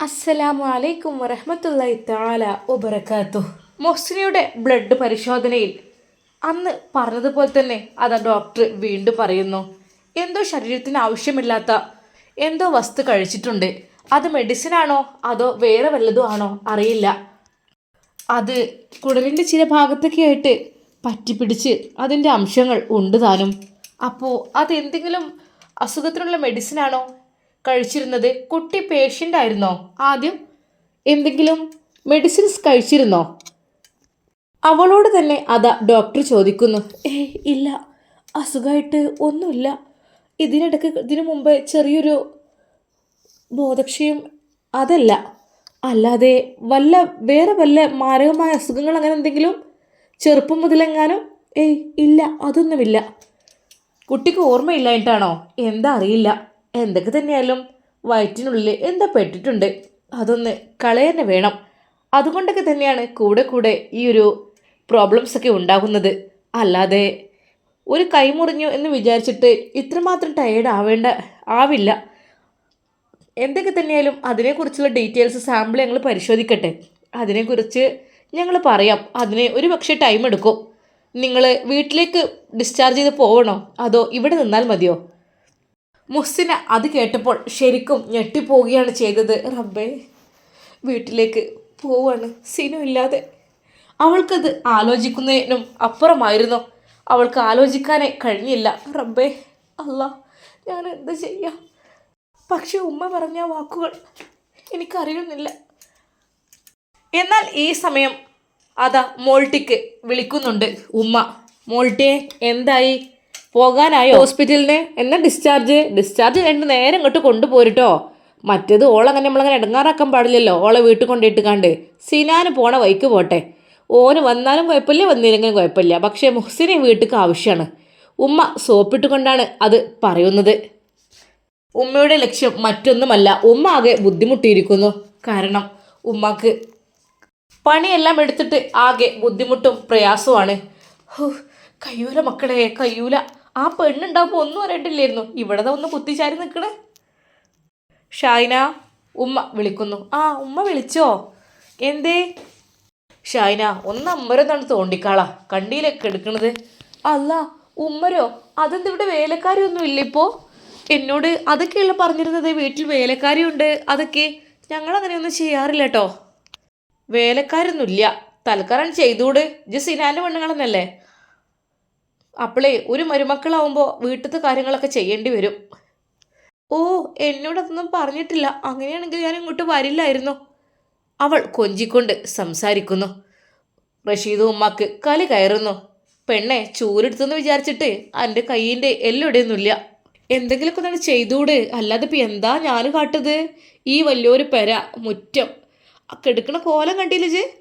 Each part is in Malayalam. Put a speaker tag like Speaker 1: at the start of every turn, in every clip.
Speaker 1: അസ്സലാമു അലൈക്കും വറഹമത്തല്ലായി താല ഒബറക്കാത്തു മൊഹ്സിനിയുടെ ബ്ലഡ് പരിശോധനയിൽ അന്ന് പറഞ്ഞതുപോലെ തന്നെ അതാ ഡോക്ടർ വീണ്ടും പറയുന്നു. എന്തോ ശരീരത്തിന് ആവശ്യമില്ലാത്ത എന്തോ വസ്തു കഴിച്ചിട്ടുണ്ട്. അത് മെഡിസിൻ ആണോ? അതോ വേറെ വല്ലതും ആണോ? അറിയില്ല. അത് കുടലിന്റെ ചില ഭാഗത്തൊക്കെ ആയിട്ട് പറ്റിപ്പിടിച്ച് അതിന്റെ അംശങ്ങൾ ഉണ്ട് താനും. അപ്പോൾ അതെന്തെങ്കിലും അസുഖത്തിനുള്ള മെഡിസിൻ ആണോ? കഴിച്ചിരുന്നത് കുട്ടി പേഷ്യന്റ് ആയിരുന്നോ? ആദ്യം എന്തെങ്കിലും മെഡിസിൻസ് കഴിച്ചിരുന്നോ? അവളോട് തന്നെ അതാ ഡോക്ടർ ചോദിക്കുന്നു. ഏ ഇല്ല. അസുഖമായിട്ട് ഒന്നുമില്ല. ഇതിനിടയ്ക്ക് ഇതിനു മുമ്പ് ചെറിയൊരു ബോധക്ഷയം അതല്ല. അല്ലാതെ വല്ല വേറെ വല്ല മാരകമായ അസുഖങ്ങൾ അങ്ങനെ എന്തെങ്കിലും ചെറുപ്പം മുതലെങ്ങാനും ഏയ് ഇല്ല അതൊന്നുമില്ല. കുട്ടിക്ക് ഓർമ്മയില്ലായിട്ടാണോ എന്താ അറിയില്ല. എന്തൊക്കെ തന്നെയായാലും വയറ്റിനുള്ളിൽ എന്താ പെട്ടിട്ടുണ്ട്. അതൊന്ന് കളയന്നെ വേണം. അതുകൊണ്ടൊക്കെ തന്നെയാണ് കൂടെ കൂടെ ഈ ഒരു പ്രോബ്ലംസൊക്കെ ഉണ്ടാകുന്നത്. അല്ലാതെ ഒരു കൈമുറിഞ്ഞു എന്ന് വിചാരിച്ചിട്ട് ഇത്രമാത്രം ടയേർഡ് ആവേണ്ട ആവില്ല. എന്തൊക്കെ തന്നെയായാലും അതിനെക്കുറിച്ചുള്ള ഡീറ്റെയിൽസ് സാമ്പിൾ ഞങ്ങൾ പരിശോധിക്കട്ടെ. അതിനെക്കുറിച്ച് ഞങ്ങൾ പറയാം. അതിന് ഒരു പക്ഷേ ടൈം എടുക്കും. നിങ്ങൾ വീട്ടിലേക്ക് ഡിസ്ചാർജ് ചെയ്ത് പോകണോ അതോ ഇവിടെ നിന്നാൽ മതിയോ? മുഹ്സിന അത് കേട്ടപ്പോൾ ശരിക്കും ഞെട്ടിപ്പോവുകയാണ് ചെയ്തത്. റബ്ബേ വീട്ടിലേക്ക് പോവാണ്. സിനു ഇല്ലാതെ. അവൾക്കത് ആലോചിക്കുന്നതിനും അപ്പുറമായിരുന്നു. അവൾക്ക് ആലോചിക്കാനേ കഴിഞ്ഞില്ല. റബ്ബേ അല്ല ഞാൻ എന്ത് ചെയ്യാം? പക്ഷെ ഉമ്മ പറഞ്ഞ വാക്കുകൾ എനിക്കറിയുന്നില്ല. എന്നാൽ ഈ സമയം അതാ മോൾട്ടിക്ക് വിളിക്കുന്നുണ്ട് ഉമ്മ. മോൾട്ടിയെ എന്തായി? പോകാനായോ? ഹോസ്പിറ്റലിന്? എന്നാ ഡിസ്ചാർജ് ഡിസ്ചാർജ് കഴിഞ്ഞ് നേരം ഇങ്ങോട്ട് കൊണ്ടുപോരുട്ടോ. മറ്റേത് ഓളങ്ങനെ നമ്മളങ്ങനെ ഇടങ്ങാറാക്കാൻ പാടില്ലല്ലോ. ഓളെ വീട്ടിൽ കൊണ്ടിട്ട് കണ്ട് സിനാന് പോണ വൈക്ക് പോട്ടെ. ഓന് വന്നാലും കുഴപ്പമില്ല വന്നില്ലെങ്കിലും കുഴപ്പമില്ല. പക്ഷേ മുഹ്സിനെ വീട്ടിലേക്ക് ആവശ്യമാണ്. ഉമ്മ സോപ്പിട്ടുകൊണ്ടാണ് അത് പറയുന്നത്. ഉമ്മയുടെ ലക്ഷ്യം മറ്റൊന്നുമല്ല. ഉമ്മ ആകെ ബുദ്ധിമുട്ടിയിരിക്കുന്നു. കാരണം ഉമ്മക്ക് പണിയെല്ലാം എടുത്തിട്ട് ആകെ ബുദ്ധിമുട്ടും പ്രയാസവുമാണ്. കയ്യൂല മക്കളെ കയ്യൂല. ആ പെണ്ണുണ്ടാകുമ്പോൾ ഒന്നും അറിയണ്ടില്ലായിരുന്നു ഇവിടെ ഒന്ന് കുത്തിച്ചാരി നിൽക്കണേ ഷായിന ഉമ്മ വിളിക്കുന്നു. ആ ഉമ്മ വിളിച്ചോ? എന്തേ? ഷായിന ഒന്ന് അമ്മരെന്നാണ് തോണ്ടിക്കാളാ. കണ്ടിയിലൊക്കെ എടുക്കണത്. അല്ല ഉമ്മരോ? അതെന്താ ഇവിടെ വേലക്കാരിയൊന്നും ഇല്ല ഇപ്പോൾ എന്നോട് അതൊക്കെയല്ല പറഞ്ഞിരുന്നത്. വീട്ടിൽ വേലക്കാരിയുണ്ട്. അതൊക്കെ ഞങ്ങൾ അങ്ങനെയൊന്നും ചെയ്യാറില്ല കേട്ടോ വേലക്കാരൊന്നുമില്ല. തൽക്കാലം ചെയ്തൂട്. ജസ്റ്റ് സിനാന്റെ പെണ്ണുങ്ങളെന്നല്ലേ? അപ്പോളേ ഒരു മരുമക്കളാവുമ്പോൾ വീട്ടിലത്തെ കാര്യങ്ങളൊക്കെ ചെയ്യേണ്ടി വരും. ഓ എന്നോടതൊന്നും പറഞ്ഞിട്ടില്ല. അങ്ങനെയാണെങ്കിൽ ഞാൻ ഇങ്ങോട്ട് വരില്ലായിരുന്നു. അവൾ കൊഞ്ചിക്കൊണ്ട് സംസാരിക്കുന്നു. റഷീദ് ഉമ്മാക്ക് കലി കയറുന്നു. പെണ്ണെ ചൂരെടുത്തെന്ന് വിചാരിച്ചിട്ട് എന്റെ കൈയിന്റെ എല്ലൊടിയൊന്നുമില്ല. എന്തെങ്കിലുമൊക്കെ ഒന്ന് ചെയ്തൂട്. അല്ലാതെ ഇപ്പം എന്താ ഞാൻ കാട്ടത്? ഈ വലിയൊരു പെര മുറ്റം. കെടുക്കണ കോലം കണ്ടില്ലേ ജെ?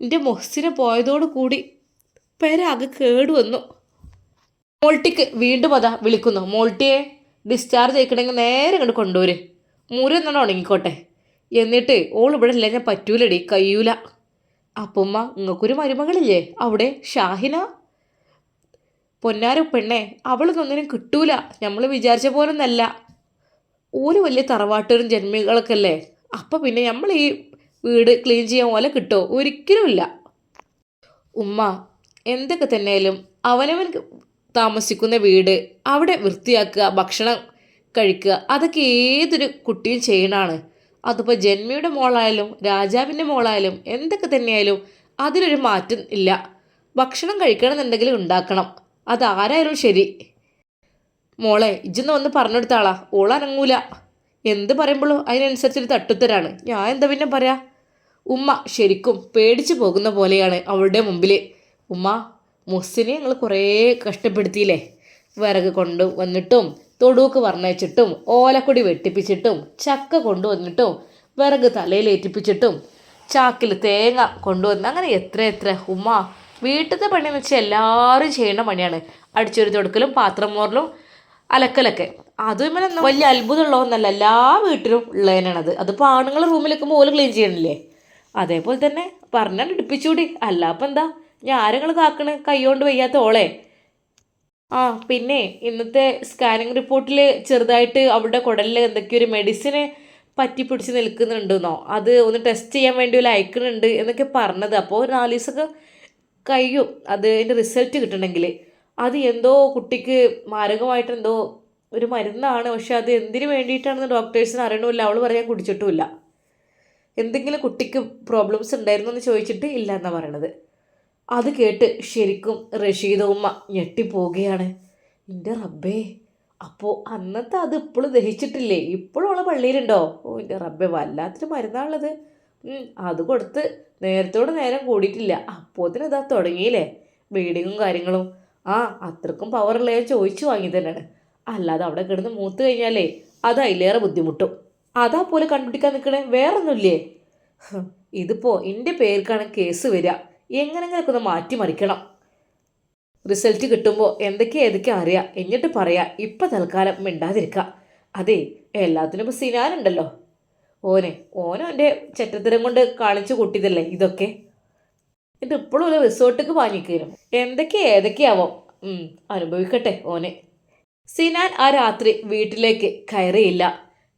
Speaker 1: എന്റെ മൊഹസിനെ പോയതോട് കൂടി പെര ആകെ കേടുവന്നു മോൾട്ടിക്ക് വീണ്ടും അതാ വിളിക്കുന്നു. മോൾട്ടിയെ ഡിസ്ചാർജ് ചെയ്യിക്കണമെങ്കിൽ നേരെ ഇങ്ങോട്ട് കൊണ്ടുവരും. മുറി എന്നാണ് ഉണങ്ങിക്കോട്ടെ. എന്നിട്ട് ഓൾ ഇവിടെ ഇല്ല ഞാൻ പറ്റൂലടി കയ്യൂല. അപ്പമ്മ ഇങ്ങക്കൊരു മരുമകളില്ലേ? അവിടെ ഷാഹിന? പൊന്നാര പെണ്ണെ അവളൊന്നൊന്നിനും കിട്ടൂല. നമ്മൾ വിചാരിച്ച പോലൊന്നല്ല. ഓൽ വലിയ തറവാട്ടരും ജന്മികളൊക്കെ അല്ലേ? അപ്പം പിന്നെ നമ്മൾ ഈ വീട് ക്ലീൻ ചെയ്യാൻ പോലെ കിട്ടുമോ ഒരിക്കലുമില്ല ഉമ്മ എന്തൊക്കെ തന്നെയാലും അവനവൻ താമസിക്കുന്ന വീട് അവിടെ വൃത്തിയാക്കുക ഭക്ഷണം കഴിക്കുക അതൊക്കെ ഏതൊരു കുട്ടിയും ചെയ്യണമാണ് അതിപ്പോൾ ജന്മിയുടെ മോളായാലും രാജാവിന്റെ മോളായാലും എന്തൊക്കെ തന്നെയായാലും അതിലൊരു മാറ്റം ഇല്ല. ഭക്ഷണം കഴിക്കണമെന്നുണ്ടെങ്കിൽ ഉണ്ടാക്കണം. അതാരായാലും ശരി. മോളെ ഇജ്ജൊന്ന് വന്ന് പറഞ്ഞെടുത്താളാ? ഓളനങ്ങൂല എന്ത് പറയുമ്പോഴും അതിനനുസരിച്ചൊരു തട്ടുത്തരാണ്. ഞാൻ എന്താ പിന്നെ പറയാ? ഉമ്മ ശരിക്കും പേടിച്ചു പോകുന്ന പോലെയാണ് അവളുടെ മുമ്പിൽ ഉമ്മ മുസ്സിനെ ഞങ്ങൾ കുറേ കഷ്ടപ്പെടുത്തിയില്ലേ? വിറക് കൊണ്ട് വന്നിട്ടും തൊടുക്ക് വർണയിച്ചിട്ടും ഓലക്കൊടി വെട്ടിപ്പിച്ചിട്ടും ചക്ക കൊണ്ടുവന്നിട്ടും വിറക് തലയിലേറ്റിപ്പിച്ചിട്ടും ചാക്കിൽ തേങ്ങ കൊണ്ടുവന്ന് അങ്ങനെ എത്ര എത്ര. ഉമ്മ വീട്ടിലത്തെ പണി എന്ന് വെച്ചാൽ എല്ലാവരും ചെയ്യുന്ന പണിയാണ്. അടിച്ചൊരു തൊടുക്കലും പാത്രം മോറലും അലക്കലൊക്കെ. അതും ഇങ്ങനെ വലിയ അത്ഭുതമുള്ളതെന്നല്ല എല്ലാ വീട്ടിലും ഉള്ളതിനാണത്. അതിപ്പോൾ ആണുങ്ങൾ റൂമിലൊക്കെ പോലും ക്ലീൻ ചെയ്യണില്ലേ? അതേപോലെ തന്നെ പറഞ്ഞാൽ എടുപ്പിച്ചുകൂടി അല്ല അപ്പം എന്താ? ഞാരങ്ങൾ കാക്കണ്? കൈകൊണ്ട് വയ്യാത്ത ഓളെ. ആ പിന്നെ ഇന്നത്തെ സ്കാനിങ് റിപ്പോർട്ടിൽ ചെറുതായിട്ട് അവളുടെ കുടലിൽ എന്തൊക്കെയൊരു മെഡിസിന് പറ്റി പിടിച്ച് നിൽക്കുന്നുണ്ടെന്നോ? അത് ഒന്ന് ടെസ്റ്റ് ചെയ്യാൻ വേണ്ടി ഒരു അയക്കുന്നുണ്ട് എന്നൊക്കെ പറഞ്ഞത്. അപ്പോൾ ഒരു നാല് ദിവസമൊക്കെ കഴിയും. അത് അതിന്റെ റിസൾട്ട് കിട്ടണമെങ്കിൽ അത് എന്തോ കുട്ടിക്ക് മാരകമായിട്ട് എന്തോ ഒരു മരുന്നാണ്. പക്ഷെ അത് എന്തിനു വേണ്ടിയിട്ടാണെന്ന് ഡോക്ടേഴ്സിന് അറിയണമില്ല. അവൾ പറയാൻ കുടിച്ചിട്ടുമില്ല. എന്തെങ്കിലും കുട്ടിക്ക് പ്രോബ്ലംസ് ഉണ്ടായിരുന്നു എന്ന് ചോദിച്ചിട്ട് ഇല്ല എന്നാണ് പറയണത്. അത് കേട്ട് ശരിക്കും റഷീദ ഉമ്മ ഞെട്ടിപ്പോവുകയാണ്. എന്റെ റബ്ബേ അപ്പോൾ അന്നത്തെ അത് ഇപ്പോഴും ദഹിച്ചിട്ടില്ലേ? ഇപ്പോഴും അവളെ പള്ളിയിലുണ്ടോ? ഓ എന്റെ റബ്ബെ വല്ലാത്തൊരു മരുന്നാണുള്ളത്. അത് കൊടുത്ത് നേരത്തോട് നേരം കൂടിയിട്ടില്ല. അപ്പോത്തിന് ഇതാ തുടങ്ങിയില്ലേ? ബ്ലീഡിങ്ങും കാര്യങ്ങളും. ആ അത്രക്കും പവറുള്ള ചോദിച്ചു വാങ്ങി തന്നെയാണ് അല്ലാതെ അവിടെ കിടന്ന് മൂത്ത് കഴിഞ്ഞാലേ അത് അതിലേറെ ബുദ്ധിമുട്ടും. അതാ പോലെ കണ്ടുപിടിക്കാൻ നിൽക്കണേ വേറൊന്നുമില്ലേ? ഇതിപ്പോൾ ഇതിപ്പോ എന്റെ പേർക്കാണ് കേസ് വരിക. എങ്ങനെങ്കിലൊക്കെ ഒന്ന് മാറ്റിമറിക്കണം. റിസൾട്ട് കിട്ടുമ്പോൾ എന്തൊക്കെ ഏതൊക്കെ അറിയാം എന്നിട്ട് പറയാം ഇപ്പം തൽക്കാലം മിണ്ടാതിരിക്കുക അതെ എല്ലാത്തിനും ഇപ്പോൾ സിനാനുണ്ടല്ലോ ഓനെ ഓനും എന്റെ ചെറ്റത്തരം കൊണ്ട് കാണിച്ചു കൂട്ടിയതല്ലേ ഇതൊക്കെ? എന്നിട്ട് ഇപ്പോഴും ഒരു റിസോർട്ടിക്ക് വാങ്ങിക്കരും എന്തൊക്കെ ഏതൊക്കെയാവോ അനുഭവിക്കട്ടെ ഓനെ. സിനാൻ ആ രാത്രി വീട്ടിലേക്ക് കയറിയില്ല.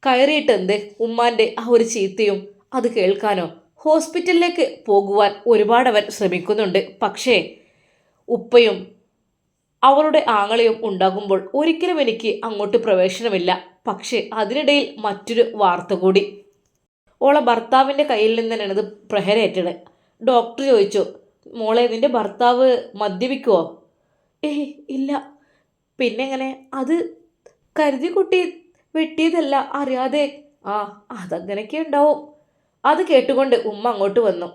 Speaker 1: കയറിയിട്ട് എന്ത്? ഉമ്മാന്റെ ആ ഒരു ചീത്തയും അത് കേൾക്കാനോ? ഹോസ്പിറ്റലിലേക്ക് പോകുവാൻ ഒരുപാട് അവൻ ശ്രമിക്കുന്നുണ്ട്. പക്ഷേ ഉപ്പയും അവളുടെ ആങ്ങളെയും ഉണ്ടാകുമ്പോൾ ഒരിക്കലും എനിക്ക് അങ്ങോട്ട് പ്രവേശനമില്ല. പക്ഷേ അതിനിടയിൽ മറ്റൊരു വാർത്ത കൂടി. ഓളെ ഭർത്താവിന്റെ കയ്യിൽ നിന്ന് തന്നെയാണ് ഇത് പ്രഹരേറ്റത്. ഡോക്ടർ ചോദിച്ചു മോളെ നിന്റെ ഭർത്താവ് മദ്യപിക്കുമോ ഏയ് ഇല്ല. പിന്നെങ്ങനെ? അത് കരുതി കുട്ടി വെട്ടിയതല്ല അറിയാതെ. ആ അതങ്ങനെയൊക്കെ ഉണ്ടാവും. അത് കേട്ടുകൊണ്ട് ഉമ്മ അങ്ങോട്ട് വന്നു.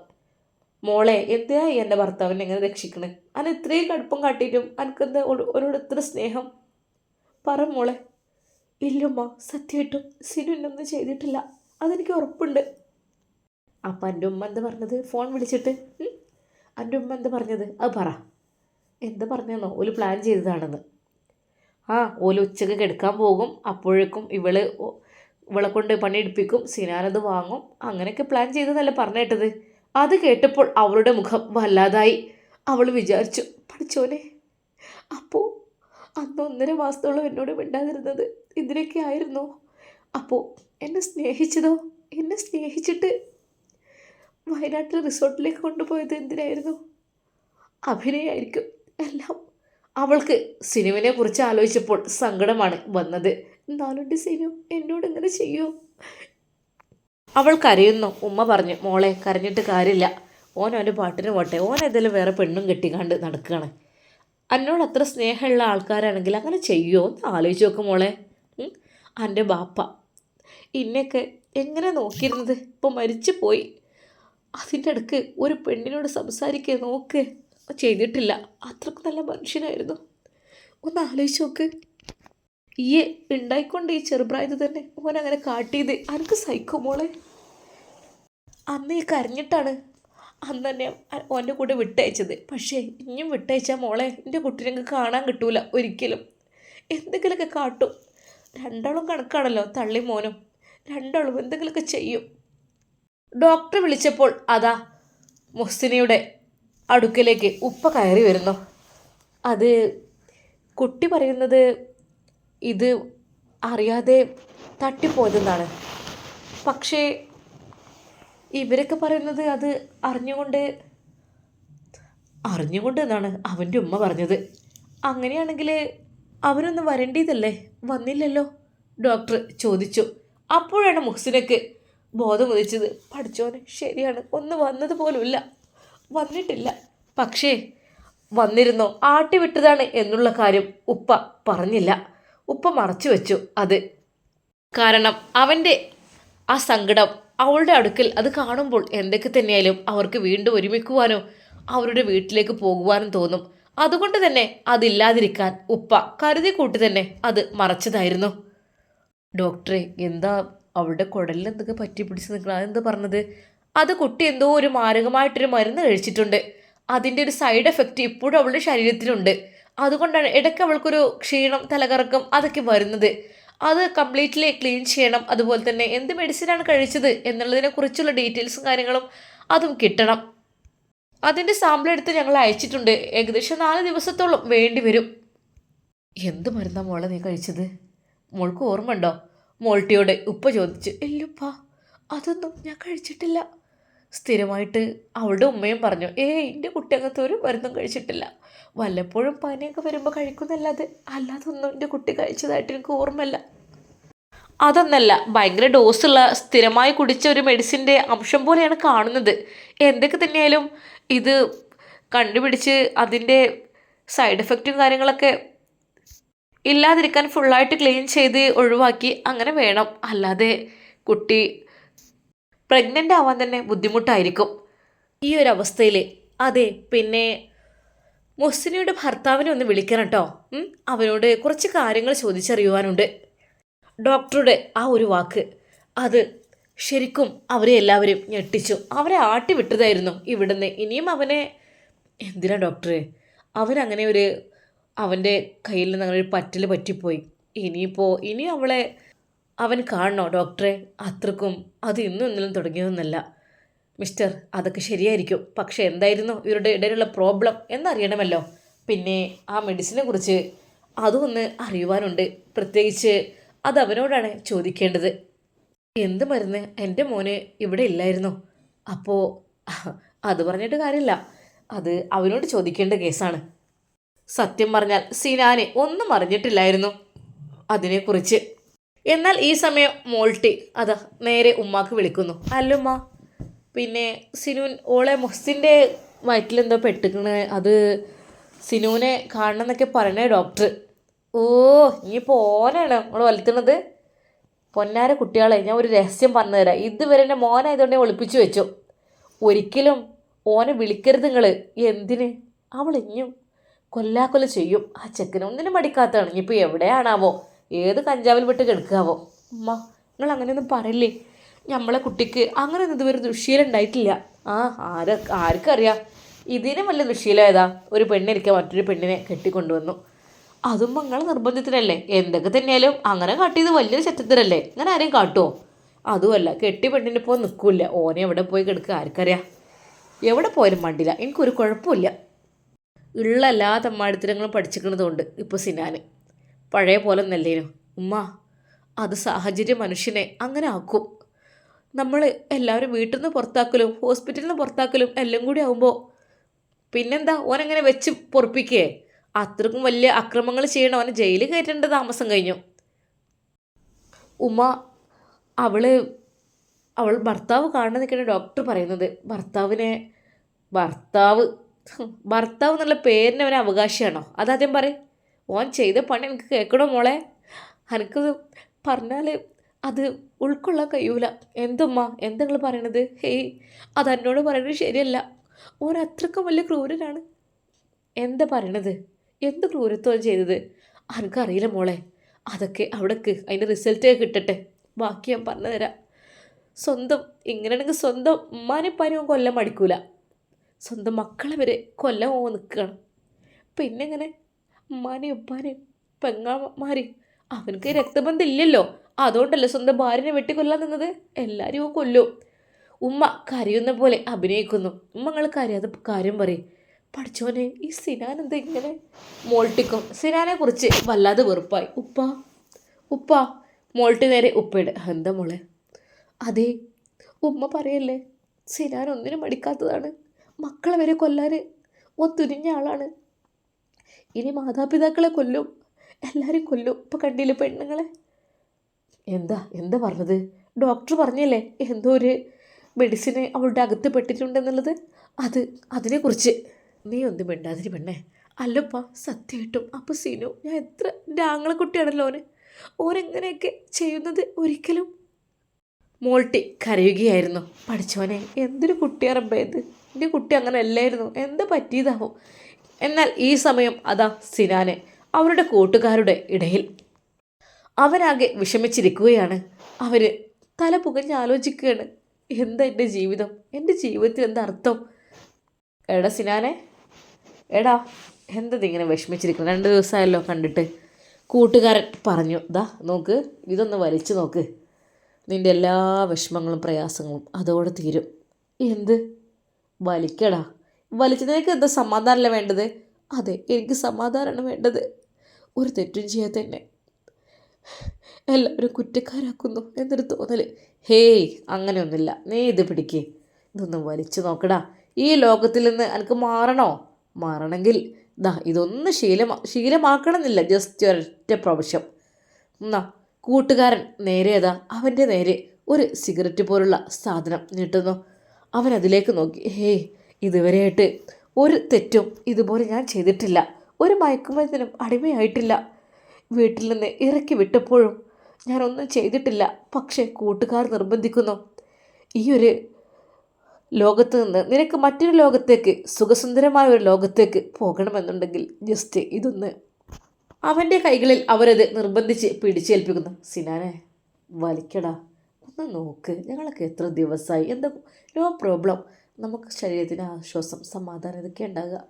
Speaker 1: മോളെ എന്തിനാ എന്റെ ഭർത്താവിനെ എങ്ങനെ രക്ഷിക്കണേ? അന ഇത്രയും കടുപ്പം കാട്ടിയിട്ടും അനക്കെന്താ ഒരോട് ഇത്ര സ്നേഹം? പറ മോളെ. ഇല്ലുമ്മ സത്യമായിട്ടും സിനു എന്നൊന്നും ചെയ്തിട്ടില്ല. അതെനിക്ക് ഉറപ്പുണ്ട്. അപ്പം എന്റെ ഉമ്മ എന്താ പറഞ്ഞത്? ഫോൺ വിളിച്ചിട്ട്? എന്റെ ഉമ്മ എന്താ പറഞ്ഞത്? അത് പറ. എന്താ പറഞ്ഞെന്നോ? ഒരു പ്ലാൻ ചെയ്തതാണെന്ന്. ആ ഓല ഉച്ചയ്ക്ക് കെടുക്കാൻ പോകും. അപ്പോഴേക്കും ഇവൾ ഇവളെ കൊണ്ട് പണിയെടുപ്പിക്കും സിനാനത് വാങ്ങും. അങ്ങനെയൊക്കെ പ്ലാൻ ചെയ്തതല്ലേ പറഞ്ഞേട്ടത് അത് കേട്ടപ്പോൾ അവളുടെ മുഖം വല്ലാതായി. അവൾ വിചാരിച്ചു പഠിച്ചോനെ അപ്പോൾ അന്ന് ഒന്നര മാസത്തോളം എന്നോട് മിണ്ടാതിരുന്നത് ഇതിനൊക്കെ ആയിരുന്നു. അപ്പോൾ എന്നെ സ്നേഹിച്ചതോ? എന്നെ സ്നേഹിച്ചിട്ട് വയനാട്ടിൽ റിസോർട്ടിലേക്ക് കൊണ്ടുപോയത് എന്തിനായിരുന്നു? അഭിനയായിരിക്കും എല്ലാം. അവൾക്ക് സിനിമയെ കുറിച്ച് ആലോചിച്ചപ്പോൾ സങ്കടമാണ് വന്നത്. എന്നാലുണ്ട് സിനു എന്നോട് ഇങ്ങനെ ചെയ്യോ? അവൾ കരയുന്നു. ഉമ്മ പറഞ്ഞു മോളെ കരഞ്ഞിട്ട് കാര്യമില്ല. ഓൻ അവന്റെ പാട്ടിന് പോട്ടെ. ഓൻ ഏതെങ്കിലും വേറെ പെണ്ണും കെട്ടിക്കാണ്ട് നടക്കുകയാണ് എന്നോട് അത്ര സ്നേഹമുള്ള ആൾക്കാരാണെങ്കിൽ അങ്ങനെ ചെയ്യുമോ എന്ന് ആലോചിച്ച് നോക്കും മോളെ. എന്റെ ബാപ്പ ഇന്നെയൊക്കെ എങ്ങനെ നോക്കിയിരുന്നത്? ഇപ്പോൾ മരിച്ചു പോയി അതിന്റെ അടുക്ക് ഒരു പെണ്ണിനോട് സംസാരിക്കുക നോക്ക്. ചെയ്തിട്ടില്ല. അത്രയ്ക്ക് നല്ല മനുഷ്യനായിരുന്നു. ഒന്ന് ആലോചിച്ച് നോക്ക്. ഈ ഉണ്ടായിക്കൊണ്ട് ഈ ചെറുപ്രായത്തിൽ തന്നെ ഓൻ അങ്ങനെ കാട്ടിയത്. അനക്ക് സഹിക്കും മോളെ? അന്ന് ഈ കരഞ്ഞിട്ടാണ് അന്ന് തന്നെ ഓന്റെ കൂടെ വിട്ടയച്ചത്. പക്ഷേ ഇനിയും വിട്ടയച്ചാൽ മോളെ? എന്റെ കുട്ടീനെ കാണാൻ കിട്ടൂല ഒരിക്കലും. എന്തെങ്കിലുമൊക്കെ കാട്ടും. രണ്ടാളും കണക്കാണല്ലോ തള്ളി മോനും. രണ്ടാളും എന്തെങ്കിലുമൊക്കെ ചെയ്യും. ഡോക്ടറെ വിളിച്ചപ്പോൾ അതാ മുഹ്സിനയുടെ അടുക്കലേക്ക് ഉപ്പ കയറി വരുന്നു. അത് കുട്ടി പറയുന്നത് ഇത് അറിയാതെ തട്ടിപ്പോയതെന്നാണ്. പക്ഷേ ഇവരൊക്കെ പറയുന്നത് അത് അറിഞ്ഞുകൊണ്ട് അറിഞ്ഞുകൊണ്ട് എന്നാണ് അവന്റെ ഉമ്മ പറഞ്ഞത്. അങ്ങനെയാണെങ്കിൽ അവനൊന്ന് വരേണ്ടിയതല്ലേ വന്നില്ലല്ലോ? ഡോക്ടർ ചോദിച്ചു. അപ്പോഴാണ് മുഹ്സിനക്ക് ബോധം ഉദിച്ചത്. പഠിച്ചോനെ ശരിയാണ്. ഒന്ന് വന്നത് പോലുമില്ല. വന്നിട്ടില്ല. പക്ഷേ വന്നിരുന്നോ? ആട്ടി വിട്ടതാണ് എന്നുള്ള കാര്യം ഉപ്പ പറഞ്ഞില്ല. ഉപ്പ മറച്ചു വെച്ചു അത്. കാരണം അവന്റെ ആ സങ്കടം അവളുടെ അടുക്കൽ അത് കാണുമ്പോൾ എന്തൊക്കെ തന്നെയായാലും അവർക്ക് വീണ്ടും ഒരുമിക്കുവാനോ അവരുടെ വീട്ടിലേക്ക് പോകുവാനും തോന്നും. അതുകൊണ്ട് തന്നെ അതില്ലാതിരിക്കാൻ ഉപ്പ കരുതി കൂട്ടി തന്നെ അത് മറച്ചതായിരുന്നു. ഡോക്ടറെ എന്താ അവളുടെ കുടലിൽ എന്തൊക്കെ പറ്റി പിടിച്ച് നിൽക്കണം? അതെന്താ പറഞ്ഞത്? അത് കുട്ടി എന്തോ ഒരു മാരകമായിട്ടൊരു മരുന്ന് കഴിച്ചിട്ടുണ്ട്. അതിന്റെ ഒരു സൈഡ് എഫക്റ്റ് ഇപ്പോഴും അവളുടെ ശരീരത്തിനുണ്ട് അതുകൊണ്ടാണ് ഇടയ്ക്ക് അവൾക്കൊരു ക്ഷീണം തലകറക്കം അതൊക്കെ വരുന്നത്. അത് കംപ്ലീറ്റ്ലി ക്ലീൻ ചെയ്യണം. അതുപോലെ തന്നെ എന്ത് മെഡിസിനാണ് കഴിച്ചത് എന്നുള്ളതിനെ കുറിച്ചുള്ള ഡീറ്റെയിൽസും കാര്യങ്ങളും അതും കിട്ടണം. അതിന്റെ സാമ്പിൾ എടുത്ത് ഞങ്ങൾ അയച്ചിട്ടുണ്ട്. ഏകദേശം നാല് ദിവസത്തോളം വേണ്ടി വരും. എന്ത് മരുന്നാണ് മോളെ നീ കഴിച്ചത്? മോൾക്ക് ഓർമ്മ ഉണ്ടോ മോൾട്ടിയോട് ഉപ്പ ചോദിച്ചു ഇല്ലുപ്പ അതൊന്നും ഞാൻ കഴിച്ചിട്ടില്ല. സ്ഥിരമായിട്ട് അവളുടെ ഉമ്മയും പറഞ്ഞു ഏയ് എന്റെ കുട്ടി അങ്ങനത്തെ ഒരു മരുന്നും കഴിച്ചിട്ടില്ല. വല്ലപ്പോഴും പനിയൊക്കെ വരുമ്പോൾ കഴിക്കുന്നല്ലാതെ അല്ലാതൊന്നും എന്റെ കുട്ടി കഴിച്ചതായിട്ട് എനിക്ക് ഓർമ്മയില്ല. അതൊന്നല്ല ഭയങ്കര ഡോസുള്ള സ്ഥിരമായി കുടിച്ച ഒരു മെഡിസിന്റെ അംശം പോലെയാണ് കാണുന്നത്. എന്തൊക്കെ തന്നെയായാലും ഇത് കണ്ടുപിടിച്ച് അതിന്റെ സൈഡ് എഫക്റ്റും കാര്യങ്ങളൊക്കെ ഇല്ലാതിരിക്കാൻ ഫുള്ളായിട്ട് ക്ലീൻ ചെയ്ത് ഒഴിവാക്കി അങ്ങനെ വേണം. അല്ലാതെ കുട്ടി പ്രഗ്നന്റ് ആവാൻ തന്നെ ബുദ്ധിമുട്ടായിരിക്കും. ഈ ഒരു അവസ്ഥയിൽ അതെ പിന്നെ മുസ്സിനിയുടെ ഭർത്താവിനെ ഒന്ന് വിളിക്കണം കേട്ടോ അവനോട് കുറച്ച് കാര്യങ്ങൾ ചോദിച്ചറിയുവാനുണ്ട്. ഡോക്ടറുടെ ആ ഒരു വാക്ക് അത് ശരിക്കും അവരെ എല്ലാവരും ഞെട്ടിച്ചു. അവരെ ആട്ടി വിട്ടതായിരുന്നു ഇവിടുന്ന്. ഇനിയും അവനെ എന്തിനാ ഡോക്ടറെ? അവനങ്ങനെ ഒരു അവന്റെ കയ്യിൽ നിന്ന് അങ്ങനെ ഒരു പറ്റൽ പറ്റിപ്പോയി. ഇനിയിപ്പോൾ ഇനി അവളെ അവൻ കാണണോ ഡോക്ടറെ? അത്രക്കും അത് ഇന്നും ഇന്നലും തുടങ്ങിയതൊന്നല്ല. മിസ്റ്റർ അതൊക്കെ ശരിയായിരിക്കും. പക്ഷേ എന്തായിരുന്നു ഇവരുടെ ഇടയിലുള്ള പ്രോബ്ലം എന്നറിയണമല്ലോ. പിന്നെ ആ മെഡിസിനെ കുറിച്ച് അതൊന്ന് അറിയുവാനുണ്ട്. പ്രത്യേകിച്ച് അത് അവനോടാണ് ചോദിക്കേണ്ടത്. എന്ത് മരുന്ന്? എന്റെ മോന് ഇവിടെ ഇല്ലായിരുന്നു. അപ്പോൾ അത് പറഞ്ഞിട്ട് കാര്യമില്ല. അത് അവനോട് ചോദിക്കേണ്ട കേസാണ്. സത്യം പറഞ്ഞാൽ സിനാനെ ഒന്നും അറിഞ്ഞിട്ടില്ലായിരുന്നു. അതിനെക്കുറിച്ച് എന്നാൽ ഈ സമയം മോൾട്ടി അതാ നേരെ ഉമ്മാക്ക് വിളിക്കുന്നു. അല്ലുമ്മ പിന്നെ സിനുൻ ഓളെ മൊഹസിന്റെ വയറ്റിലെന്തോ പെട്ടിക്കണ് അത് സിനുവിനെ കാണണം എന്നൊക്കെ പറയണേ ഡോക്ടർ. ഓ ഇനിയിപ്പോൾ ഓനാണ് നമ്മൾ വലുത്തണത്? പൊന്നാര കുട്ടികളെ ഞാൻ ഒരു രഹസ്യം പറഞ്ഞു തരാം ഇതുവരെ എന്റെ മോനായതുകൊണ്ട് ഞാൻ ഒളിപ്പിച്ചു വെച്ചു. ഒരിക്കലും ഓനെ വിളിക്കരുത് നിങ്ങൾ എന്തിന്? അവൾ ഇനിയും കൊല്ലാക്കൊല്ല ചെയ്യും. ആ ചെക്കനെ ഒന്നിനും മടിക്കാത്തതാണ്. ഇനിയിപ്പോൾ എവിടെയാണാവോ? ഏത് കഞ്ചാവിൽ വിട്ട് കിടക്കാവോ? ഉമ്മ നിങ്ങൾ അങ്ങനെയൊന്നും പറയില്ലേ? നമ്മളെ കുട്ടിക്ക് അങ്ങനെ ഒന്നും ഇതുവരെ ദുഷ്യീലം ഉണ്ടായിട്ടില്ല. ആ ആര ആർക്കറിയാം? ഇതിനും വലിയ ഏതാ ഒരു പെണ്ണിരിക്കാൻ മറ്റൊരു പെണ്ണിനെ കെട്ടിക്കൊണ്ടുവന്നു. അതും നിങ്ങളെ നിർബന്ധത്തിനല്ലേ? എന്തൊക്കെ തന്നെയാലും അങ്ങനെ കാട്ടിയത് വലിയൊരു ചെറ്റത്തിനല്ലേ അങ്ങനെ ആരെയും കാട്ടുമോ അതുമല്ല കെട്ടി പെണ്ണിനിപ്പോൾ നിൽക്കില്ല ഓനെ എവിടെ പോയി കിടക്കുക ആർക്കറിയാം? എവിടെ പോയാലും മണ്ടില്ല. എനിക്കൊരു കുഴപ്പമില്ല. ഉള്ള എല്ലാ തമ്മാടിത്തരങ്ങളും പഠിച്ചിരിക്കുന്നതുകൊണ്ട് ഇപ്പോൾ സിനാന്. പഴയ പോലെ നല്ലേനു ഉമ്മ അത് സാഹചര്യം മനുഷ്യനെ അങ്ങനെ ആക്കും. നമ്മൾ എല്ലാവരും വീട്ടിൽ നിന്ന് പുറത്താക്കലും ഹോസ്പിറ്റലിൽ നിന്ന് പുറത്താക്കലും എല്ലാം കൂടി ആകുമ്പോൾ പിന്നെന്താ? ഓനങ്ങനെ വെച്ച് പൊറപ്പിക്കേ. അത്രക്കും വലിയ അക്രമങ്ങൾ ചെയ്യണം അവനെ ജയിലിൽ കയറ്റേണ്ട താമസം കഴിഞ്ഞു. ഉമ്മ അവൾ അവൾ ഭർത്താവ് കാണുന്ന നിൽക്കുന്ന ഡോക്ടർ പറയുന്നത് ഭർത്താവിനെ ഭർത്താവ് ഭർത്താവ് എന്നുള്ള പേരിന് അവന് അവകാശമാണോ അതാദ്യം പറയും. ഓൻ ചെയ്ത പണി എനിക്ക് കേൾക്കണോ മോളെ? എനിക്കത് പറഞ്ഞാൽ അത് ഉൾക്കൊള്ളാൻ കഴിയൂല. എന്തുമ്മ? എന്താ പറയണത്? ഹേയ് അത് എന്നോട് പറയുന്നത് ശരിയല്ല. ഓൻ അത്രക്കും വലിയ ക്രൂരനാണ്. എന്താ പറയണത്? എന്ത് ക്രൂരത്വം ചെയ്തത്? എനിക്കറിയില്ല മോളെ. അതൊക്കെ അവിടേക്ക് അതിന്റെ റിസൾട്ട് കിട്ടട്ടെ. ബാക്കി ഞാൻ പറഞ്ഞു തരാം. സ്വന്തം ഇങ്ങനെയാണെങ്കിൽ സ്വന്തം ഉമ്മാനെ പാനും കൊല്ലം മടിക്കൂല. സ്വന്തം മക്കളെ വരെ കൊല്ലം പോകാൻ നിൽക്കണം പിന്നെ ഇങ്ങനെ ഉമ്മാനെയും ഉപ്പാനെ പെങ്ങാമാര് അവനക്ക് രക്തബന്ധം ഇല്ലല്ലോ അതുകൊണ്ടല്ലേ സ്വന്തം ഭാര്യനെ വെട്ടിക്കൊല്ലാൻ നിന്നത്? എല്ലാവരും കൊല്ലും. ഉമ്മ കരയുന്ന പോലെ അഭിനയിക്കുന്നു. ഉമ്മ നിങ്ങൾ കരയാതെ കാര്യം പറയും. പഠിച്ചോനെ ഈ സിനാൻ എന്താ ഇങ്ങനെ? മോൾട്ടിക്കും. സിനാനെ കുറിച്ച് വല്ലാതെ വെറുപ്പായി. ഉപ്പ ഉപ്പ മോൾട്ടി നേരെ ഉപ്പയുടെ എന്താ മോളെ? അതെ ഉമ്മ പറയല്ലേ സിനാൻ ഒന്നിനും മടിക്കാത്തതാണ്. മക്കളെ വരെ കൊല്ലാൻ ഒത്തുരിഞ്ഞ ആളാണ്. ഇനി മാതാപിതാക്കളെ കൊല്ലും. എല്ലാവരും കൊല്ലും. ഇപ്പം കണ്ടില്ല പെണ്ണുങ്ങളെ? എന്താ? എന്താ പറഞ്ഞത്? ഡോക്ടർ പറഞ്ഞല്ലേ എന്തോ ഒരു മെഡിസിന് അവളുടെ അകത്ത് പെട്ടിട്ടുണ്ടെന്നുള്ളത്? അത് അതിനെക്കുറിച്ച്. നീ ഒന്നും മിണ്ടാതിരി പെണ്ണേ. അല്ലപ്പ സത്യമായിട്ടും അപ്പോൾ സീനു ഞാൻ എത്ര എന്റെ ആങ്ങളെ കുട്ടിയാണല്ലോ ഓന്. ഓനെങ്ങനെയൊക്കെ ചെയ്യുന്നത് ഒരിക്കലും? മോൾട്ടി കരയുകയായിരുന്നു. പഠിച്ചോനെ എന്തൊരു കുട്ടിയാറമ്പേ ഇത്? എന്റെ കുട്ടി അങ്ങനെ അല്ലായിരുന്നു എന്താ പറ്റിയതാവോ? എന്നാൽ ഈ സമയം അതാ സിനാനെ അവരുടെ കൂട്ടുകാരുടെ ഇടയിൽ. അവനാകെ വിഷമിച്ചിരിക്കുകയാണ്. അവർ തല പുകഞ്ഞ് ആലോചിക്കുകയാണ്. എന്താ എന്റെ ജീവിതം? എന്റെ ജീവിതത്തിൽ എന്താ അർത്ഥം? എടാ സിനാനെ എടാ എന്തത് ഇങ്ങനെ വിഷമിച്ചിരിക്കണം രണ്ട് ദിവസമായല്ലോ കണ്ടിട്ട്. കൂട്ടുകാരൻ പറഞ്ഞു ദാ നോക്ക് ഇതൊന്ന് വലിച്ചു നോക്ക്. നിന്റെ എല്ലാ വിഷമങ്ങളും പ്രയാസങ്ങളും അതോടെ തീരും. എന്ത്? വലിക്കടാ? വലിച്ചതിനേക്ക് എന്താ സമാധാനമല്ല വേണ്ടത്? അതെ എനിക്ക് സമാധാനമാണ് വേണ്ടത്. ഒരു തെറ്റും ചെയ്യാതെ തന്നെ എല്ലാവരും കുറ്റക്കാരാക്കുന്നു എന്നൊരു തോന്നൽ ഹേയ് അങ്ങനെയൊന്നുമില്ല. നീ ഇത് പിടിക്കേ. ഇതൊന്ന് വലിച്ചു നോക്കടാ. ഈ ലോകത്തിൽ നിന്ന് എനിക്ക് മാറണോ? മാറണമെങ്കിൽ ദാ ഇതൊന്ന് ശീലമാ ശീലമാക്കണമെന്നില്ല. ജസ്റ്റ് ഒരൊറ്റ പ്രാവശ്യം. എന്നാ കൂട്ടുകാരൻ നേരെ അതാ അവന്റെ നേരെ ഒരു സിഗരറ്റ് പോലുള്ള സാധനം നീട്ടുന്നു. അവൻ അതിലേക്ക് നോക്കി. ഹേയ് ഇതുവരെയായിട്ട് ഒരു തെറ്റും ഇതുപോലെ ഞാൻ ചെയ്തിട്ടില്ല. ഒരു മയക്കുമരുന്നിനും അടിമയായിട്ടില്ല. വീട്ടിൽ നിന്ന് ഇറക്കി വിട്ടപ്പോഴും ഞാനൊന്നും ചെയ്തിട്ടില്ല. പക്ഷേ കൂട്ടുകാർ നിർബന്ധിക്കുന്നു. ഈ ഒരു ലോകത്ത് നിന്ന് നിനക്ക് മറ്റൊരു ലോകത്തേക്ക് സുഖസുന്ദരമായ ഒരു ലോകത്തേക്ക് പോകണമെന്നുണ്ടെങ്കിൽ ജസ്റ്റ് ഇതൊന്ന് അവന്റെ കൈകളിൽ അവരത് നിർബന്ധിച്ച് പിടിച്ചേൽപ്പിക്കുന്നു. സിനാനെ വലിക്കടാ. ഒന്ന് നോക്ക്. ഞങ്ങളൊക്കെ എത്ര ദിവസമായി? എന്താ? No problem. നമുക്ക് ശരീരത്തിന് ആശ്വാസം സമാധാനം ഇതൊക്കെ ഉണ്ടാകുക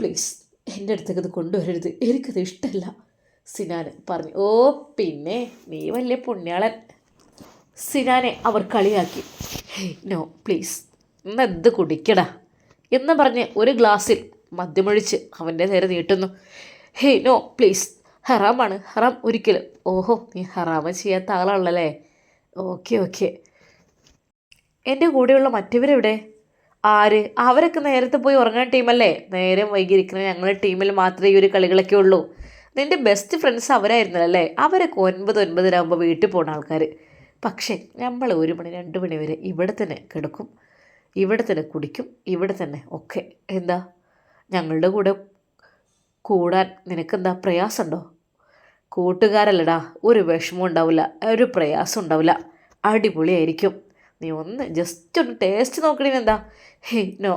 Speaker 1: പ്ലീസ് എന്റെ അടുത്തേക്ക് ഇത് കൊണ്ടുവരരുത്. എനിക്കത് ഇഷ്ടമല്ല സിനാന് പറഞ്ഞു. ഓ പിന്നെ നീ വലിയ പുണ്യാളൻ. സിനാനെ അവർ കളിയാക്കി. നോ പ്ലീസ് ഇന്ന് എന്ത് കുടിക്കടാ? എന്ന് പറഞ്ഞ് ഒരു ഗ്ലാസ്സിൽ മദ്യമൊഴിച്ച് അവന്റെ നേരെ നീട്ടുന്നു. ഹേ നോ പ്ലീസ് ഹറാമാണ്. ഹറാം ഒരിക്കലും. ഓഹോ നീ ഹറാമ ചെയ്യാത്ത ആളാണല്ലേ ഓക്കെ ഓക്കെ. എന്റെ കൂടെയുള്ള മറ്റവരെവിടെ? ആര്? അവരൊക്കെ നേരത്തെ പോയി ഉറങ്ങാൻ ടീമല്ലേ നേരം വൈകിയിരിക്കുന്ന ഞങ്ങളുടെ ടീമിൽ മാത്രമേ ഈ ഒരു കളികളൊക്കെ ഉള്ളൂ. നിന്റെ ബെസ്റ്റ് ഫ്രണ്ട്സ് അവരായിരുന്നല്ലേ അവരൊക്കെ ഒൻപത് ഒൻപതിനാകുമ്പോൾ വീട്ടിൽ പോകുന്ന ആൾക്കാർ പക്ഷേ നമ്മൾ ഒരു മണി രണ്ട് മണി വരെ ഇവിടെ തന്നെ കിടക്കും. ഇവിടെ തന്നെ കുടിക്കും. ഇവിടെ തന്നെ ഒക്കെ. എന്താ? ഞങ്ങളുടെ കൂടെ കൂടാൻ നിനക്കെന്താ പ്രയാസമുണ്ടോ? കൂട്ടുകാരല്ലടാ ഒരു വിഷമം ഉണ്ടാവില്ല. ഒരു പ്രയാസം ഉണ്ടാവില്ല. അടിപൊളിയായിരിക്കും. നീ ഒന്ന് ജസ്റ്റ് ഒന്ന് ടേസ്റ്റ് നോക്കണേനെന്താ ഹേ നോ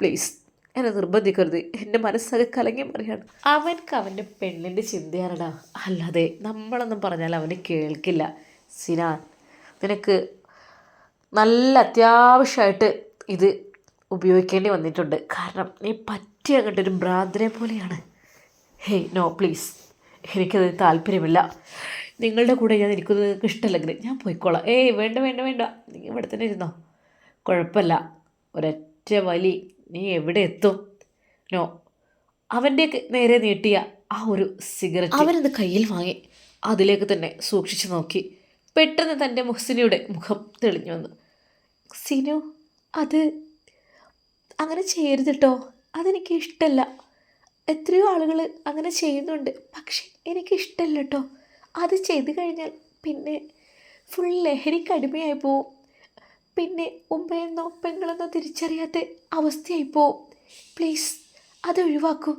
Speaker 1: പ്ലീസ് എന്നെ നിർബന്ധിക്കരുത്. എന്റെ മനസ്സൊക്കെ കലങ്ങി പറയാണ് അവൻക്ക് അവന്റെ പെണ്ണിന്റെ ചിന്തയാണടാ. അല്ലാതെ നമ്മളൊന്നും പറഞ്ഞാൽ അവന് കേൾക്കില്ല. സിനാൻ നിനക്ക് നല്ല അത്യാവശ്യമായിട്ട് ഇത് ഉപയോഗിക്കേണ്ടി വന്നിട്ടുണ്ട്. കാരണം നീ പറ്റിയ അങ്ങോട്ട് ഒരു ഭ്രാന്തനെ പോലെയാണ്. ഹേയ് നോ പ്ലീസ് എനിക്കത് താല്പര്യമില്ല. നിങ്ങളുടെ കൂടെ ഞാൻ ഇരിക്കുന്നത് നിങ്ങൾക്ക് ഇഷ്ടമല്ലെങ്കിൽ ഞാൻ പോയിക്കോളാം. ഏയ് വേണ്ട വേണ്ട വേണ്ട. നീ ഇവിടെ തന്നെ ഇരുന്നോ. കുഴപ്പമില്ല. ഒരൊറ്റ വലി. നീ എവിടെ എത്തും? നോ. അവന്റെ നേരെ നീട്ടിയ ആ ഒരു സിഗരറ്റ് അവനത് കയ്യിൽ വാങ്ങി. അതിലേക്ക് തന്നെ സൂക്ഷിച്ചു നോക്കി. പെട്ടെന്ന് തന്റെ മുഹ്സിനിയുടെ മുഖം തെളിഞ്ഞു വന്നു. സിനു അത് അങ്ങനെ ചെയ്യരുത് കേട്ടോ അതെനിക്ക് ഇഷ്ടമല്ല എത്രയോ ആളുകൾ അങ്ങനെ ചെയ്യുന്നുണ്ട്. പക്ഷെ എനിക്കിഷ്ടമല്ല കേട്ടോ അത് ചെയ്തു കഴിഞ്ഞാൽ പിന്നെ ഫുൾ ലഹരിക്ക് അടിമയായി പോവും. പിന്നെ ഉമ്മയെന്നോ പെങ്ങളെന്നോ തിരിച്ചറിയാത്ത അവസ്ഥയായി പോവും. പ്ലീസ് അത് ഒഴിവാക്കൂ.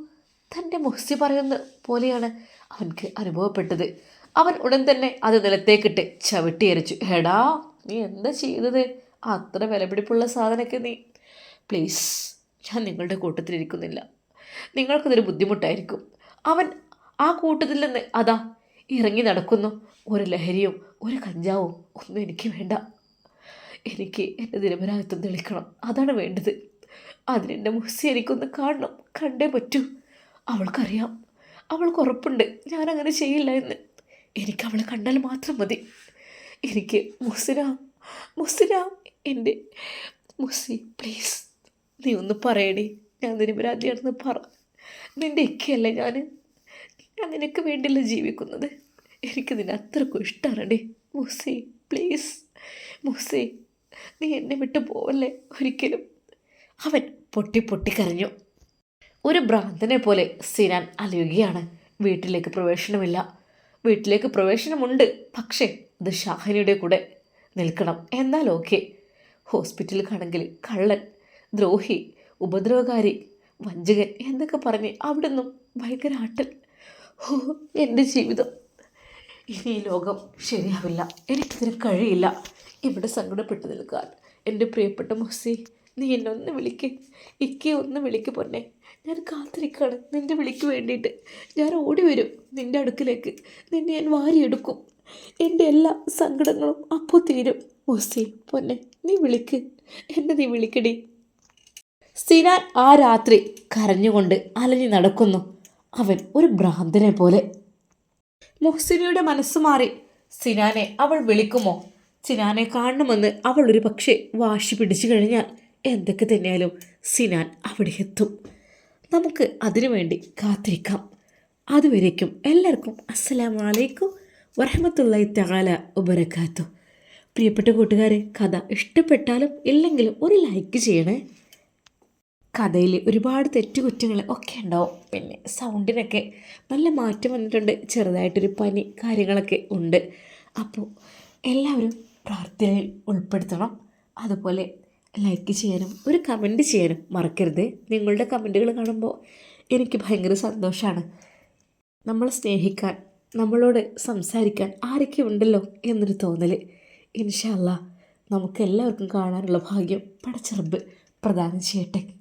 Speaker 1: തന്റെ മുഹസി പറയുന്ന പോലെയാണ് അവൻക്ക് അനുഭവപ്പെട്ടത്. അവൻ ഉടൻ തന്നെ അത് നിലത്തേക്കിട്ട് ചവിട്ടിയരച്ചു എടാ നീ എന്താ ചെയ്തത്? അത്ര വിലപിടിപ്പുള്ള സാധനമൊക്കെ നീ. പ്ലീസ് ഞാൻ നിങ്ങളുടെ കൂട്ടത്തിലിരിക്കുന്നില്ല. നിങ്ങൾക്കതൊരു ബുദ്ധിമുട്ടായിരിക്കും. അവൻ ആ കൂട്ടത്തിൽ നിന്ന് അതാ ഇറങ്ങി നടക്കുന്നു. ഒരു ലഹരിയും ഒരു കഞ്ചാവും ഒന്നും എനിക്ക് വേണ്ട. എനിക്ക് എന്റെ നിരപരാധിത്വം തെളിക്കണം. അതാണ് വേണ്ടത്. അതിനെന്റെ മുസി എനിക്കൊന്ന് കാണണം. കണ്ടേ പറ്റൂ. അവൾക്കറിയാം. അവൾക്ക് ഉറപ്പുണ്ട്. ഞാനങ്ങനെ ചെയ്യില്ല എന്ന്. എനിക്ക് അവളെ കണ്ടാൽ മാത്രം മതി. എനിക്ക് മുസിന മുസിന എന്റെ മുസി പ്ലീസ് നീ ഒന്ന് പറയടി. ഞാൻ നിരപരാധിയാണെന്ന് പറ. നിന്റെ ഇക്കയല്ലേ ഞാൻ ഞാൻ നിനക്ക് വേണ്ടിയല്ല ജീവിക്കുന്നത്? എനിക്ക് നിന്നെ അത്രക്കും ഇഷ്ടമാണേ മൂസേ പ്ലീസ്. മൂസേ നീ എന്നെ വിട്ടു പോവല്ലേ ഒരിക്കലും. അവൻ പൊട്ടി പൊട്ടി കരഞ്ഞു. ഒരു ഭ്രാന്തനെ പോലെ സിനാൻ അലയുകയാണ്. വീട്ടിലേക്ക് പ്രവേശനമില്ല. വീട്ടിലേക്ക് പ്രവേശനമുണ്ട്. പക്ഷേ അത് ഷാഹിനിയുടെ കൂടെ നിൽക്കണം. എന്നാൽ ഓക്കെ. ഹോസ്പിറ്റലിൽ കാണെങ്കിൽ കള്ളൻ ദ്രോഹി ഉപദ്രവകാരി വഞ്ചകൻ എന്നൊക്കെ പറഞ്ഞ് അവിടെ നിന്നും ഭയങ്കര ആട്ടൽ. ഓ എന്റെ ജീവിതം. ഇനി ഈ ലോകം ശരിയാവില്ല. എനിക്കിതിന് കഴിയില്ല. ഇവിടെ സങ്കടപ്പെട്ട് നിൽക്കാൻ. എന്റെ പ്രിയപ്പെട്ട മുസി നീ എന്നെ ഒന്ന് വിളിക്ക്. ഇക്കെ ഒന്ന് വിളിക്ക് പൊന്നെ. ഞാൻ കാത്തിരിക്കുകയാണ് നിന്റെ വിളിക്ക് വേണ്ടിയിട്ട്. ഞാൻ ഓടി വരും നിന്റെ അടുക്കിലേക്ക്. നിന്നെ ഞാൻ വാരിയെടുക്കും. എന്റെ എല്ലാ സങ്കടങ്ങളും അപ്പോൾ തീരും. മുസി പൊന്നെ നീ വിളിക്ക്. എന്നെ നീ വിളിക്കടി. സിനാൻ ആ രാത്രി കരഞ്ഞുകൊണ്ട് അലഞ്ഞു നടക്കുന്നു. അവൻ ഒരു ഭ്രാന്തനെ പോലെ. മുഹ്സിനിയുടെ മനസ്സ് മാറി. സിനാനെ അവൾ വിളിക്കുമോ? സിനാനെ കാണണമെന്ന് അവൾ ഒരു പക്ഷേ വാശി പിടിച്ചു കഴിഞ്ഞാൽ എന്തൊക്കെ തന്നെയാലും സിനാൻ അവിടെ എത്തും. നമുക്ക് അതിനുവേണ്ടി കാത്തിരിക്കാം. അതുവരേക്കും എല്ലാവർക്കും അസ്സലാം വലൈക്കും വറഹമത്തല്ലായി തആല ഉപരക്കാത്തു പ്രിയപ്പെട്ട കൂട്ടുകാരെ കഥ ഇഷ്ടപ്പെട്ടാലും ഇല്ലെങ്കിലും ഒരു ലൈക്ക് ചെയ്യണേ. കഥയിൽ ഒരുപാട് തെറ്റുകുറ്റങ്ങൾ ഒക്കെ ഉണ്ടാവും. പിന്നെ സൗണ്ടിനൊക്കെ നല്ല മാറ്റം വന്നിട്ടുണ്ട്. ചെറുതായിട്ടൊരു പനി കാര്യങ്ങളൊക്കെ ഉണ്ട്. അപ്പോൾ എല്ലാവരും പ്രാർത്ഥനയിൽ ഉൾപ്പെടുത്തണം. അതുപോലെ ലൈക്ക് ചെയ്യാനും ഒരു കമന്റ് ചെയ്യാനും മറക്കരുത്. നിങ്ങളുടെ കമന്റുകൾ കാണുമ്പോൾ എനിക്ക് ഭയങ്കര സന്തോഷമാണ് നമ്മളെ സ്നേഹിക്കാൻ നമ്മളോട് സംസാരിക്കാൻ ആരൊക്കെ ഉണ്ടല്ലോ എന്നൊരു തോന്നൽ ഇൻഷല്ല നമുക്ക് എല്ലാവർക്കും കാണാനുള്ള ഭാഗ്യം പടച്ചെറുമ്പ് പ്രദാനം ചെയ്യട്ടെ.